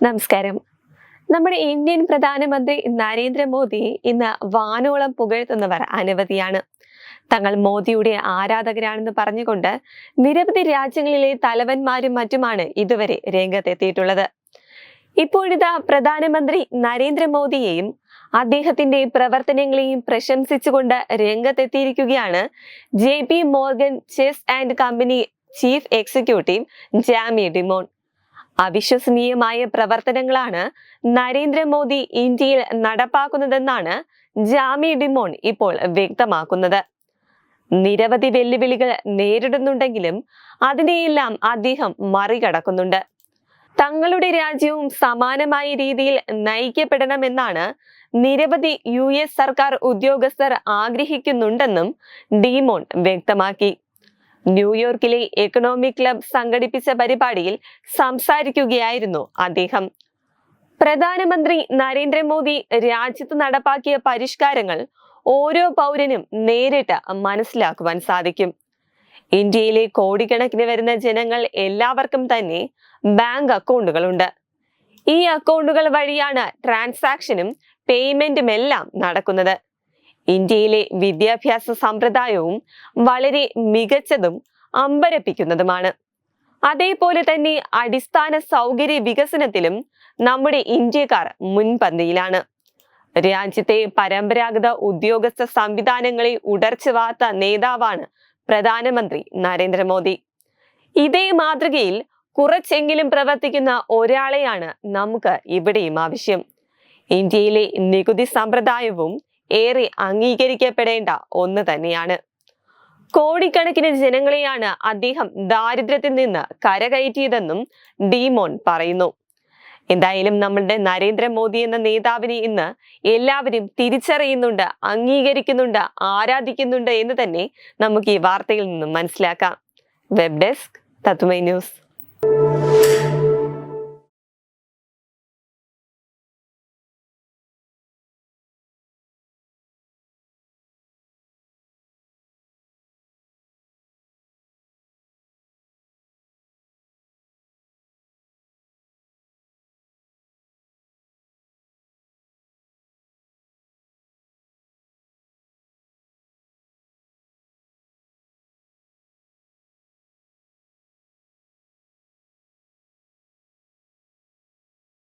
നമസ്കാരം. നമ്മുടെ ഇന്ത്യൻ പ്രധാനമന്ത്രി നരേന്ദ്രമോദി ഇന്ന് വാനോളം പുകഴ്ത്തുന്നവർ അനവധിയാണ്. തങ്ങൾ മോദിയുടെ ആരാധകരാണെന്ന് പറഞ്ഞുകൊണ്ട് നിരവധി രാജ്യങ്ങളിലെ തലവന്മാരും മറ്റുമാണ് ഇതുവരെ രംഗത്തെത്തിയിട്ടുള്ളത്. ഇപ്പോഴിതാ പ്രധാനമന്ത്രി നരേന്ദ്രമോദിയെയും അദ്ദേഹത്തിന്റെ പ്രവർത്തനങ്ങളെയും പ്രശംസിച്ചുകൊണ്ട് രംഗത്തെത്തിയിരിക്കുകയാണ് J P Morgan Chase and company chief executive Jamie Dimon. അവിശ്വസനീയമായ പ്രവർത്തനങ്ങളാണ് നരേന്ദ്രമോദി ഇന്ത്യയിൽ നടപ്പാക്കുന്നതെന്നാണ് ജാമി ഡിമോൺ ഇപ്പോൾ വ്യക്തമാക്കുന്നത്. നിരവധി വെല്ലുവിളികൾ നേരിടുന്നുണ്ടെങ്കിലും അതിനെയെല്ലാം അദ്ദേഹം മറികടക്കുന്നുണ്ട്. തങ്ങളുടെ രാജ്യവും സമാനമായ രീതിയിൽ നയിക്കപ്പെടണമെന്നാണ് നിരവധി യു എസ് സർക്കാർ ഉദ്യോഗസ്ഥർ ആഗ്രഹിക്കുന്നുണ്ടെന്നും ഡിമോൺ വ്യക്തമാക്കി. ന്യൂയോർക്കിലെ എക്കണോമിക് ക്ലബ് സംഘടിപ്പിച്ച പരിപാടിയിൽ സംസാരിക്കുകയായിരുന്നു അദ്ദേഹം. പ്രധാനമന്ത്രി നരേന്ദ്രമോദി രാജ്യത്ത് നടപ്പാക്കിയ പരിഷ്കാരങ്ങൾ ഓരോ പൗരനും നേരിട്ട് മനസ്സിലാക്കുവാൻ സാധിക്കും. ഇന്ത്യയിലെ കോടിക്കണക്കിന് വരുന്ന ജനങ്ങൾ എല്ലാവർക്കും തന്നെ ബാങ്ക് അക്കൗണ്ടുകളുണ്ട്. ഈ അക്കൗണ്ടുകൾ വഴിയാണ് ട്രാൻസാക്ഷനും പേയ്മെന്റും എല്ലാം നടക്കുന്നത്. ഇന്ത്യയിലെ വിദ്യാഭ്യാസ സമ്പ്രദായവും വളരെ മികച്ചതും അമ്പരപ്പിക്കുന്നതുമാണ്. അതേപോലെ തന്നെ അടിസ്ഥാന സൗകര്യ വികസനത്തിലും നമ്മുടെ ഇന്ത്യക്കാർ മുൻപന്തിയിലാണ്. രാജ്യത്തെ പരമ്പരാഗത ഉദ്യോഗസ്ഥ സംവിധാനങ്ങളെ ഉടർച്ചവാത്ത നേതാവാണ് പ്രധാനമന്ത്രി നരേന്ദ്രമോദി. ഇതേ മാതൃകയിൽ കുറച്ചെങ്കിലും പ്രവർത്തിക്കുന്ന ഒരാളെയാണ് നമുക്ക് ഇവിടെയും ആവശ്യം. ഇന്ത്യയിലെ നികുതി സമ്പ്രദായവും ഏറെ അംഗീകരിക്കപ്പെടേണ്ട ഒന്ന് തന്നെയാണ്. കോടിക്കണക്കിന് ജനങ്ങളെയാണ് അദ്ദേഹം ദാരിദ്ര്യത്തിൽ നിന്ന് കരകയറ്റിയതെന്നും ഡീമോൺ പറയുന്നു. എന്തായാലും നമ്മളുടെ നരേന്ദ്രമോദി എന്ന നേതാവിനെ ഇന്ന് എല്ലാവരും തിരിച്ചറിയുന്നുണ്ട് അംഗീകരിക്കുന്നുണ്ട് ആരാധിക്കുന്നുണ്ട് എന്ന് തന്നെ നമുക്ക് ഈ വാർത്തയിൽ നിന്നും മനസ്സിലാക്കാം. Web desk Tatwamayi news.